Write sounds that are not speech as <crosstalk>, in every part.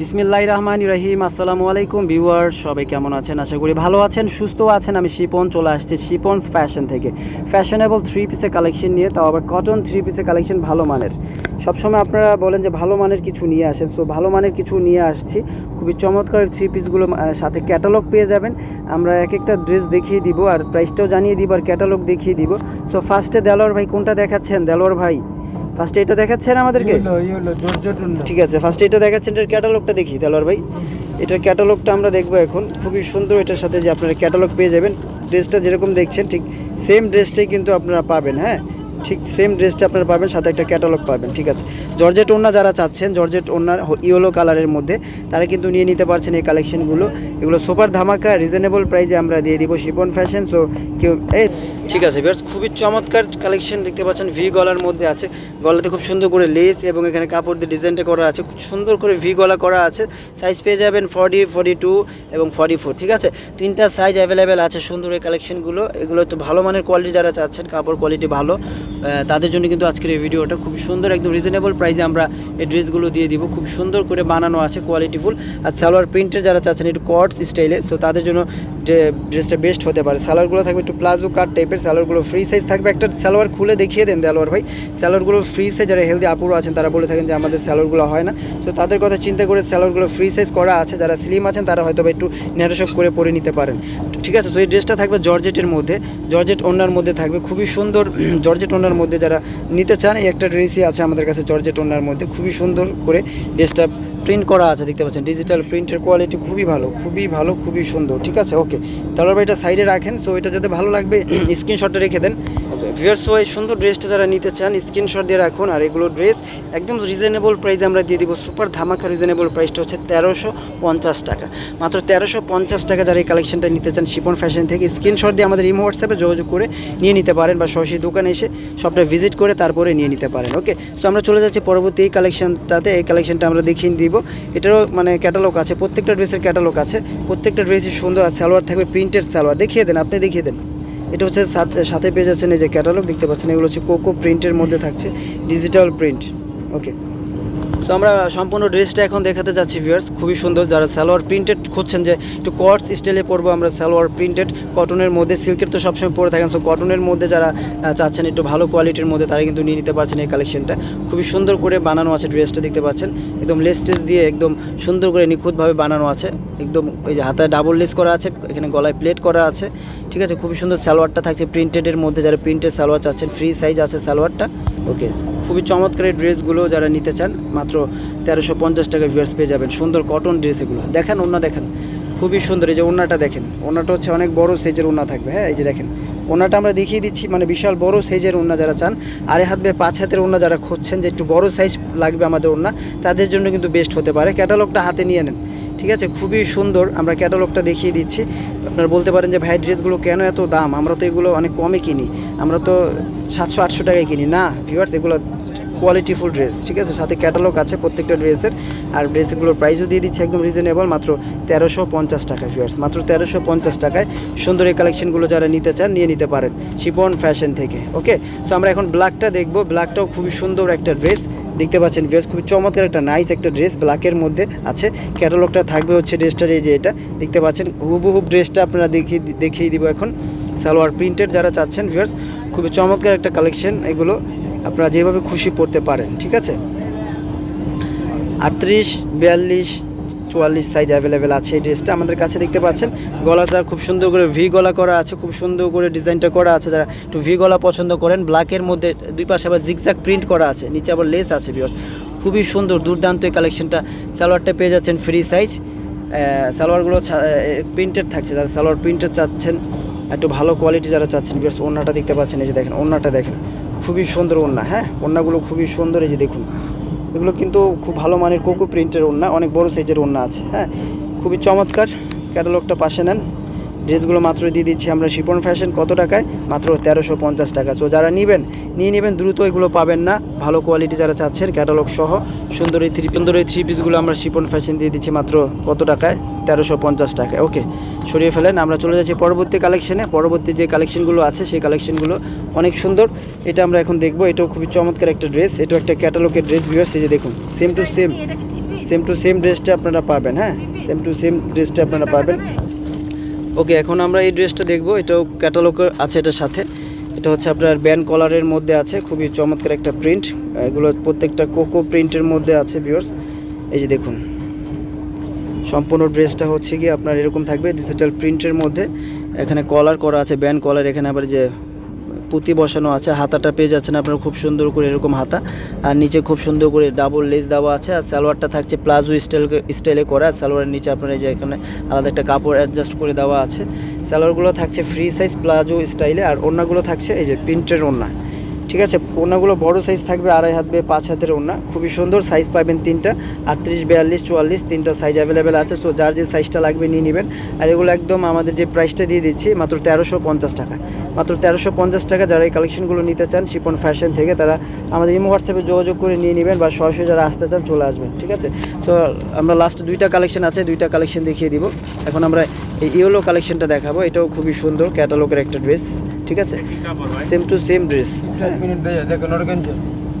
বিসমিল্লাহ রহমান রহিম, আসসালামু আলাইকুম ভিউয়ার সবাই কেমন আছেন? আশা করি ভালো আছেন, সুস্থ আছেন। আমি শিপন, চলে আসছি শিপনস ফ্যাশন থেকে। ফ্যাশনেবল থ্রি পিসের কালেকশন নিয়ে, তাও আবার কটন থ্রি পিসের কালেকশন ভালো মানের। সবসময় আপনারা বলেন যে ভালো মানের কিছু নিয়ে আসেন সো ভালো মানের কিছু নিয়ে আসছি। খুবই চমৎকার থ্রি পিসগুলো সাথে ক্যাটালগ পেয়ে যাবেন। আমরা এক একটা ড্রেস দেখিয়ে দিব, আর প্রাইসটাও জানিয়ে দিব, আর ক্যাটালগ দেখিয়ে দিব। সো ফার্স্টে দেলোয়ার ভাই কোনটা দেখাচ্ছেন? দেলোয়ার ভাই। ফার্স্টে এটা দেখাচ্ছেন আমাদেরকে? ঠিক আছে ফার্স্টে এটা দেখাচ্ছেন এটার ক্যাটালগটা দেখি দেলোয়ার ভাই। এটার ক্যাটালগটা আমরা দেখব এখন। খুবই সুন্দর এটার সাথে যে আপনারা ক্যাটালগ পেয়ে যাবেন। ড্রেসটা যেরকম দেখছেন ঠিক সেম ড্রেসটাই কিন্তু আপনারা পাবেন হ্যাঁ? ঠিক সেম ড্রেসটা আপনারা পাবেন সাথে একটা ক্যাটালগ পাবেন ঠিক আছে? জর্জেট ওন্না যারা চাচ্ছেন, জর্জেট ওন্নার ইয়েলো কালারের মধ্যে, তারা কিন্তু নিয়ে নিতে পারছেন এই কালেকশনগুলো। এগুলো সুপার ধামাকা রিজনেবল প্রাইজে আমরা দিয়ে দিব শিপন ফ্যাশন সো কেউ এই ঠিক আছে বেশ খুবই চমৎকার কালেকশন দেখতে পাচ্ছেন ভি গলার মধ্যে আছে। গলাতে খুব সুন্দর করে লেস এবং এখানে কাপড় দিয়ে ডিজাইনটা করা আছে। খুব সুন্দর করে ভি গলা করা আছে। সাইজ পেয়ে যাবেন ফর্টি ফর্টি টু এবং ফর্টি ফোর ঠিক আছে? তিনটা সাইজ অ্যাভেলেবেল আছে সুন্দর এই কালেকশনগুলো এগুলো তো ভালো মানের কোয়ালিটি যারা চাচ্ছেন, কাপড় কোয়ালিটি ভালো তাদের জন্য কিন্তু আজকের এই ভিডিওটা খুব সুন্দর, একদম রিজনেবল প্রাইসে আমরা এই ড্রেসগুলো দিয়ে দিব। খুব সুন্দর করে বানানো আছে কোয়ালিটিফুল আর সালোয়ার প্রিন্টের যারা চাচ্ছেন একটু কটস স্টাইলে তো তাদের জন্য ড্রেসটা বেস্ট হতে পারে। সালোয়ারগুলো থাকবে একটু প্লাজো কাট টাইপের সালোয়ারগুলো ফ্রি সাইজ থাকবে। একটা সালোয়ার খুলে দেখিয়ে দেন দেলোয়ার ভাই। সালোয়ারগুলো ফ্রি সাইজ যারা হেলদি আপুরো আছেন, তারা বলে থাকেন যে আমাদের সালোয়ারগুলো হয় না। তো তাদের কথা চিন্তা করে সালোয়ারগুলো ফ্রি সাইজ করা আছে। যারা স্লিম আছেন, তারা হয়তো একটু ন্যারোশপ করে পরে নিতে পারেন। ঠিক আছে, তো এই ড্রেসটা থাকবে জর্জেটের মধ্যে। জর্জেট ওনার মধ্যে থাকবে। খুবই সুন্দর জর্জেট ওনার মধ্যে যারা নিতে চান, এই একটা ড্রেসই আছে আমাদের কাছে জর্জেট ওনার মধ্যে খুবই সুন্দর করে ড্রেসটা প্রিন্ট করা আছে, দেখতে পাচ্ছেন। ডিজিটাল প্রিন্টের কোয়ালিটি খুবই ভালো খুবই ভালো, খুবই সুন্দর, ঠিক আছে? ওকে তাহলে এটা সাইডে রাখেন সো এটা যাতে ভালো লাগবে <clears throat> স্ক্রিনশটটা রেখে দেন। ভিউয়ার্স এই সুন্দর ড্রেসটা যারা নিতে চান স্ক্রিনশট দিয়ে রাখুন। আর এগুলো ড্রেস একদম রিজনেবল প্রাইসে আমরা দিয়ে দিব। সুপার ধামাকা রিজনেবল প্রাইসটা হচ্ছে তেরোশো পঞ্চাশ টাকা। মাত্র তেরোশো পঞ্চাশ টাকা যারা এই কালেকশনটা নিতে চান, শিপন ফ্যাশন থেকে স্ক্রিনশট দিয়ে আমাদের ইমো হোয়াটসঅ্যাপে যোগাযোগ করে নিয়ে নিতে পারেন বা সরাসরি দোকানে এসে সবটা ভিজিট করে তারপরে নিয়ে নিতে পারেন। ওকে সো আমরা চলে যাচ্ছি পরবর্তী এই কালেকশনটাতে এই কালেকশনটা আমরা দেখিয়ে দিব। এটারও মানে ক্যাটালগ আছে, প্রত্যেকটা ড্রেসের ক্যাটালগ আছে। প্রত্যেকটা ড্রেসই সুন্দর আর সালোয়ার থাকবে প্রিন্টেড সালোয়ার। দেখিয়ে দেন, আপনি দেখিয়ে দেন। এটা হচ্ছে সাথে- পেয়ে যাচ্ছেন এই যে ক্যাটালগ দেখতে পাচ্ছেন, এগুলো হচ্ছে কোকো প্রিন্টের মধ্যে থাকছে ডিজিটাল প্রিন্ট ওকে তো আমরা সম্পূর্ণ ড্রেসটা এখন দেখাতে যাচ্ছি ভিউয়ার্স খুবই সুন্দর যারা সালোয়ার প্রিন্টেড খুঁজছেন যে একটু কটস স্টাইলে পরবো আমরা সালোয়ার প্রিন্টেড কটনের মধ্যে সিল্কের তো সবসময় পরে থাকেন। সো কটনের মধ্যে যারা চাচ্ছেন একটু ভালো কোয়ালিটির মধ্যে, তারা কিন্তু নিয়ে নিতে পারছেন এই কালেকশনটা খুবই সুন্দর করে বানানো আছে ড্রেসটা, দেখতে পাচ্ছেন। একদম লেস টেস দিয়ে একদম সুন্দর করে নিখুঁতভাবে বানানো আছে। একদম ওই যে হাতায় ডাবল লেস করা আছে, এখানে গলায় প্লেট করা আছে। ঠিক আছে? খুবই সুন্দর সালোয়ারটা থাকছে প্রিন্টেডের মধ্যে। যারা প্রিন্টেড সালোয়ার চাচ্ছেন ফ্রি সাইজ আছে সালোয়ারটা। ওকে খুবই চমৎকার ড্রেসগুলো যারা নিতে চান মাত্র তেরোশো পঞ্চাশ টাকা ভিউয়ার্স পেয়ে যাবেন। সুন্দর কটন ড্রেস এগুলো। দেখেন ওনা দেখেন। খুবই সুন্দর এই যে ওনাটা দেখেন। ওনাটা হচ্ছে অনেক বড় সাইজের ওনা থাকবে হ্যাঁ? এই যে দেখেন। ওনাটা আমরা দেখিয়ে দিচ্ছি মানে বিশাল বড় সাইজের ওনা যারা চান আড়াই হাত বে পাঁচ হাতের ওনা যারা খুঁজছেন যে একটু বড় সাইজ লাগবে আমাদের ওনা তাদের জন্য কিন্তু বেস্ট হতে পারে। ক্যাটালগটা হাতে নিয়ে নেন, ঠিক আছে? খুবই সুন্দর। আমরা ক্যাটালগটা দেখিয়ে দিচ্ছি। আপনারা বলতে পারেন যে, ভাই ড্রেসগুলো কেন এত দাম? আমরা তো এগুলো অনেক কমে কিনি। আমরা তো সাতশো আটশো টাকায় কিনি। না ভিউয়ার্স এগুলো কোয়ালিটিফুল ড্রেস ঠিক আছে? সাথে ক্যাটালগ আছে প্রত্যেকটা ড্রেসের আর ড্রেসগুলোর প্রাইসও দিয়ে দিচ্ছে একদম রিজনেবল মাত্র তেরোশো পঞ্চাশ টাকা ভিউয়ার্স মাত্র তেরোশো পঞ্চাশ টাকায় সুন্দর এই কালেকশনগুলো যারা নিতে চান, নিয়ে নিতে পারেন শিপন ফ্যাশন থেকে ওকে সো আমরা এখন ব্ল্যাকটা দেখব। ব্ল্যাকটাও খুবই সুন্দর একটা ড্রেস দেখতে পাচ্ছেন ভিউয়ার্স খুবই চমৎকার একটা নাইস একটা ড্রেস ব্ল্যাকের মধ্যে আছে। ক্যাটালগটা থাকবে হচ্ছে ড্রেসটার এই যে এটা। দেখতে পাচ্ছেন হুবহুব ড্রেসটা আপনারা দেখিয়ে দেখিয়ে দিব এখন। সালোয়ার প্রিন্টেড যারা চাচ্ছেন ভিউয়ার্স খুবই চমৎকার একটা কালেকশন এগুলো। আপনারা যেভাবে খুশি পড়তে পারেন, ঠিক আছে? আটত্রিশ, বিয়াল্লিশ, চুয়াল্লিশ সাইজ অ্যাভেলেবেল আছে এই ড্রেসটা আমাদের কাছে দেখতে পাচ্ছেন। গলাটা খুব সুন্দর করে ভি গলা করা আছে, খুব সুন্দর করে ডিজাইনটা করা আছে, যারা একটু ভি গলা পছন্দ করেন ব্ল্যাকের মধ্যে দুই পাশে আবার জিগজ্যাগ প্রিন্ট করা আছে, নিচে আবার লেস আছে বিয়স খুবই সুন্দর, দুর্দান্ত এই কালেকশনটা সালোয়ারটা পেয়ে যাচ্ছেন ফ্রি সাইজ সালোয়ারগুলো প্রিন্টেড থাকছে, যারা সালোয়ার প্রিন্টেড চাচ্ছেন, একটু ভালো কোয়ালিটি যারা চাচ্ছেন বিকজ ওড়নাটা দেখতে পাচ্ছেন, এই যে দেখেন, ওড়নাটা দেখেন। খুবই সুন্দর ওড়না হ্যাঁ? ওড়নাগুলো খুবই সুন্দর, এই যে দেখুন। এগুলো কিন্তু খুব ভালো মানের কোকো প্রিন্টের ওড়না, অনেক বড় সাইজের ওড়না আছে হ্যাঁ? খুবই চমৎকার ক্যাটালগটা পাশে নেন। ড্রেসগুলো মাত্র দিয়ে দিচ্ছি আমরা শিপন ফ্যাশন, কত টাকায়? মাত্র তেরোশো পঞ্চাশ টাকা। তো যারা নেবেন, নিয়ে নেবেন, দ্রুত এগুলো পাবেন না। ভালো কোয়ালিটি যারা চাচ্ছেন ক্যাটালগ সহ সুন্দর এই থ্রি সুন্দর এই থ্রি পিসগুলো আমরা শিপন ফ্যাশন দিয়ে দিচ্ছি মাত্র কত টাকায়? তেরোশো পঞ্চাশ টাকায়। ওকে সরিয়ে ফেলেন। আমরা চলে যাচ্ছি পরবর্তী কালেকশনে পরবর্তী যে কালেকশনগুলো আছে, সেই কালেকশনগুলো অনেক সুন্দর। এটা আমরা এখন দেখব। এটাও খুবই চমৎকার একটা ড্রেস এটাও একটা ক্যাটালগের ড্রেস ভিউয়ার্স এই যে দেখুন same to same same to same ড্রেসটা আপনারা পাবেন হ্যাঁ? সেম টু সেম ড্রেসটা আপনারা পাবেন। ওকে, এখন আমরা এই ড্রেসটা দেখব। এটাও ক্যাটালগ আছে এটার সাথে। এটা হচ্ছে আপনার ব্যান্ড কলারের মধ্যে আছে, খুবই চমৎকার একটা প্রিন্ট এগুলো প্রত্যেকটা কোকো প্রিন্টের মধ্যে আছে ভিওর্স এই যে দেখুন। সম্পূর্ণ ড্রেসটা হচ্ছে কি আপনার এরকম থাকবে ডিজিটাল প্রিন্টের মধ্যে। এখানে কলার করা আছে ব্যান্ড কলার এখানে আবার যে পুঁতি বসানো আছে, হাতাটা পেয়ে যাচ্ছেন আপনার খুব সুন্দর করে এরকম হাতা। আর নিচে খুব সুন্দর করে ডাবল লেস দেওয়া আছে, আর সালোয়ারটা থাকছে প্লাজো স্টাইল স্টাইলে করা, আর সালোয়ারের নিচে আপনার এই যে এখানে আলাদা একটা কাপড় অ্যাডজাস্ট করে দেওয়া আছে। সালোয়ারগুলো থাকছে ফ্রি সাইজ প্লাজো স্টাইলে আর ওড়নাগুলো থাকছে এই যে প্রিন্টের ওড়না। ঠিক আছে, ওড়নাগুলো বড় সাইজ থাকবে, আড়াই হাত বে পাঁচ হাতের ওড়না। খুবই সুন্দর সাইজ পাবেন তিনটা, আটত্রিশ, বিয়াল্লিশ, চুয়াল্লিশ, তিনটা সাইজ অ্যাভেলেবেল আছে। তো যার যে সাইজটা লাগবে নিয়ে নেবেন। আর এগুলো একদম আমাদের যে প্রাইসটা দিয়ে দিচ্ছি, মাত্র তেরোশো পঞ্চাশ টাকা। মাত্র তেরোশো পঞ্চাশ টাকা যারা এই কালেকশনগুলো নিতে চান, শিপন ফ্যাশন থেকে, তারা আমাদের ইমো হোয়াটসঅ্যাপে যোগাযোগ করে নিয়ে নেবেন বা সরাসরি যারা আসতে চান, চলে আসবেন, ঠিক আছে? তো আমরা লাস্ট দুইটা কালেকশন আছে, দুইটা কালেকশন দেখিয়ে দিব। এখন আমরা এই ইয়েলো কালেকশনটা দেখাবো, এটাও খুবই সুন্দর ক্যাটালগের একটা ড্রেস ঠিক আছে? সেম টু সেম ড্রেস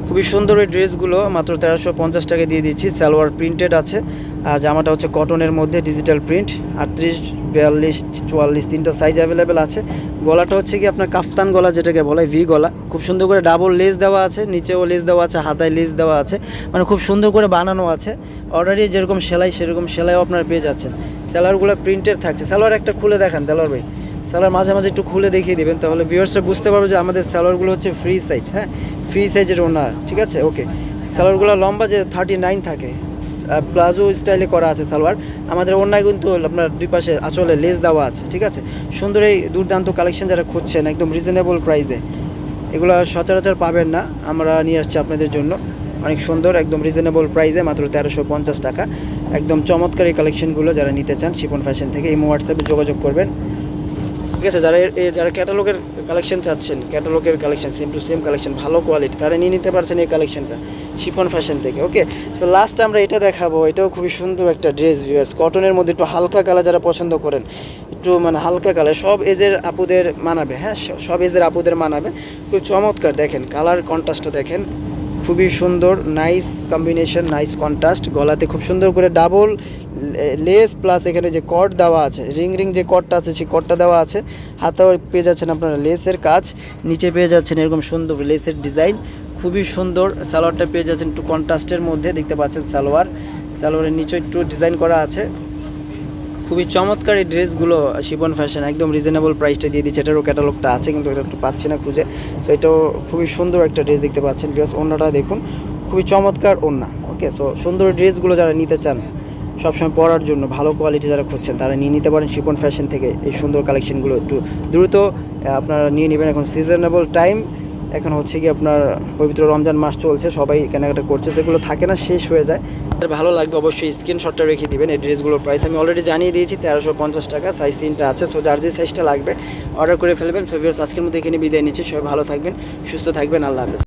খুবই সুন্দর এই ড্রেসগুলো মাত্র তেরোশো পঞ্চাশ টাকা দিয়ে দিচ্ছি। সালোয়ার প্রিন্টেড আছে। আর জামাটা হচ্ছে কটনের মধ্যে ডিজিটাল প্রিন্ট আটত্রিশ বিয়াল্লিশ চুয়াল্লিশ তিনটা সাইজ অ্যাভেলেবেল আছে। গলাটা হচ্ছে কি আপনার কাফতান গলা যেটাকে বলে ভি গলা। খুব সুন্দর করে ডাবল লেস দেওয়া আছে নিচেও লেস দেওয়া আছে হাতায় লেস দেওয়া আছে। মানে খুব সুন্দর করে বানানো আছে। অর্ডারই যেরকম সেলাই সেরকম সেলাইও আপনারা পেয়ে যাচ্ছেন। স্যালোয়ারগুলো প্রিন্টেড থাকছে। স্যালোয়ার একটা খুলে দেখান দেলোয়ার ভাই। স্যালোয়ার মাঝে মাঝে একটু খুলে দেখিয়ে দেবেন, তাহলে ভিউয়ার্সরা বুঝতে পারবে যে আমাদের স্যালোয়ারগুলো হচ্ছে ফ্রি সাইজ হ্যাঁ? ফ্রি সাইজের ওনা, ঠিক আছে? ওকে স্যালোয়ারগুলো লম্বা যে থার্টি নাইন থাকে প্লাজো স্টাইলে করা আছে সালোয়ার, আমাদের অন্যায় কিন্তু আপনার দুই পাশে আঁচলে লেস দেওয়া আছে, ঠিক আছে? সুন্দর এই দুর্দান্ত কালেকশন যারা খুঁজছেন, একদম রিজনেবল প্রাইসে এগুলো সচরাচর পাবেন না, আমরা নিয়ে আসছি আপনাদের জন্য। অনেক সুন্দর, একদম রিজনেবল প্রাইসে মাত্র তেরোশো পঞ্চাশ টাকা। একদম চমৎকার এই কালেকশনগুলো যারা নিতে চান, শিপন ফ্যাশন থেকে, এই হোয়াটসঅ্যাপে যোগাযোগ করবেন। ঠিক আছে, যারা যারা ক্যাটালগের কালেকশন চাচ্ছেন ক্যাটালগের collection same to same collection ভালো কোয়ালিটি তারা নিয়ে নিতে পারছেন এই কালেকশনটা শিফন ফ্যাশন থেকে ওকে সো লাস্ট আমরা এটা দেখাবো, এটাও খুবই সুন্দর একটা ড্রেস ভিউয়ার্স কটনের মধ্যে একটু হালকা কালার যারা পছন্দ করেন, একটু মানে হালকা কালার সব এজের আপুদের মানাবে হ্যাঁ? সব এজের আপুদের মানাবে, খুব চমৎকার, দেখেন কালার কন্ট্রাস্টটা দেখেন, খুবই সুন্দর নাইস কম্বিনেশন নাইস কন্ট্রাস্ট গলাতে খুব সুন্দর করে ডাবল লেস প্লাস এখানে যে কট দেওয়া আছে, রিং রিং যে কটটা আছে, সেই কটটা দেওয়া আছে। হাতেও পেয়ে যাচ্ছেন আপনারা লেসের কাজ, নিচে পেয়ে যাচ্ছেন এরকম সুন্দর লেসের ডিজাইন, খুবই সুন্দর। সালোয়ারটা পেয়ে যাচ্ছেন একটু কন্ট্রাস্টের মধ্যে, দেখতে পাচ্ছেন সালোয়ার। সালোয়ারের নিচে একটু ডিজাইন করা আছে। খুবই চমৎকার এই ড্রেসগুলো শিবন ফ্যাশন, একদম রিজনেবল প্রাইসটা দিয়ে দিচ্ছে। এটারও ক্যাটালগটা আছে, কিন্তু এটা একটু পাচ্ছি না খুঁজে। তো এটাও খুবই সুন্দর একটা ড্রেস দেখতে পাচ্ছেন। বিকজ অন্যটা দেখুন, খুবই চমৎকার ওন্না ওকে সো সুন্দর ড্রেসগুলো যারা নিতে চান সবসময় পরার জন্য ভালো কোয়ালিটি যারা খুঁজছেন, তারা নিয়ে নিতে পারেন শিপন ফ্যাশন থেকে এই সুন্দর কালেকশনগুলো একটু দ্রুত। আপনারা নিয়ে নেবেন এখন সিজনেবল টাইম এখন হচ্ছে কি আপনার পবিত্র রমজান মাস চলছে, সবাই কেনাকাটা করছে, যেগুলো থাকে না শেষ হয়ে যায়। ভালো লাগবে অবশ্যই স্ক্রিনশটটা রেখে দিবেন এই ড্রেসগুলোর প্রাইস আমি অলরেডি জানিয়ে দিয়েছি, তেরোশো পঞ্চাশ টাকা সাইজ তিনটা আছে সো যার যে সাইজটা লাগবে অর্ডার করে ফেলবেন। সো আজকের মধ্যে এখানে বিদায় নিচ্ছি, সবাই ভালো থাকবেন, সুস্থ থাকবেন, আল্লাহ হাফেজ।